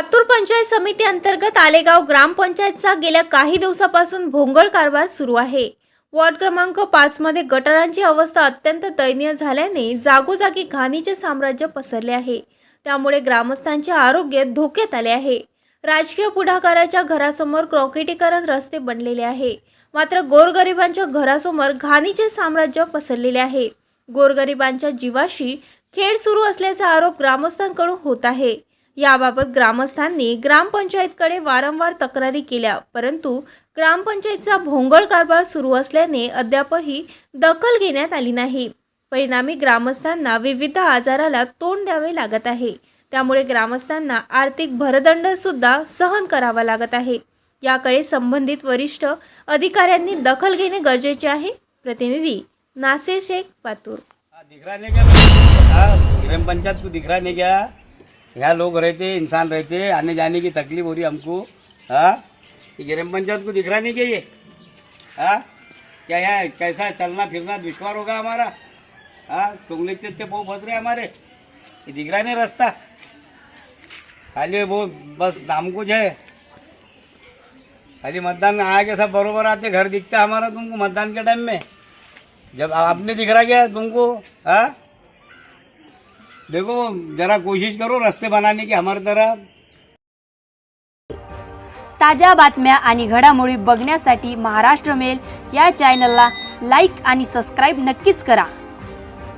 लातूर पंचायत समिती अंतर्गत आलेगाव ग्रामपंचायतचा गेल्या काही दिवसापासून भोंगळ कारभार सुरू आहे. वॉर्ड क्रमांक पाचमध्ये गटारांची अवस्था अत्यंत दयनीय झाल्याने जागोजागी घाणीचे साम्राज्य पसरले आहे. त्यामुळे ग्रामस्थांचे आरोग्य धोक्यात आले आहे. राजकीय पुढाकाराच्या घरासमोर क्रॉकेटीकरण रस्ते बनलेले आहे. मात्र गोरगरिबांच्या घरासमोर घाणीचे साम्राज्य पसरलेले आहे. गोरगरिबांच्या जीवाशी खेळ सुरू असल्याचा आरोप ग्रामस्थांकडून होत आहे. याबाबत ग्रामस्थांनी ग्रामपंचायतकडे वारंवार तक्रारी केल्या परंतु ग्रामपंचायतचा भोंगळ कारभार सुरू असल्याने अद्यापही दखल घेण्यात आली नाही. परिणामी ग्रामस्थांना विविध आजाराला तोंड द्यावे लागत आहे. त्यामुळे ग्रामस्थांना आर्थिक भरदंड सुद्धा सहन करावा लागत आहे. याकडे संबंधित वरिष्ठ अधिकाऱ्यांनी दखल घेणे गरजेचे आहे. प्रतिनिधी नासिर शेख पातूर. हाँ, को दिख रहा नहीं क्या यहाँ लोग रहते इंसान रहते आने जाने की तकलीफ हो रही हमको हाँ? ये ग्राम पंचायत को दिख रहा नहीं क्या ये? हाँ? क्या यहाँ कैसा चलना फिरना दुश्वार होगा हमारा? हाँ? टोंगले ते बहुत फंस रहे हमारे। ये दिख रहा नहीं रास्ता। खाली वो बस नाम कुछ है। खाली मतदान आगे सब बरोबर आते घर दिखता है हमारा तुमको मतदान के टाइम में। जब आपने दिख रहा क्या तुमको? हाँ? देखो जरा कोशिश करो रस्ते बनाने की हमारे तरह। ताज्या बातम्या आणि घडामोडी बघण्यासाठी महाराष्ट्र मेल या चॅनलला लाईक आणि सबस्क्राईब नक्कीच करा.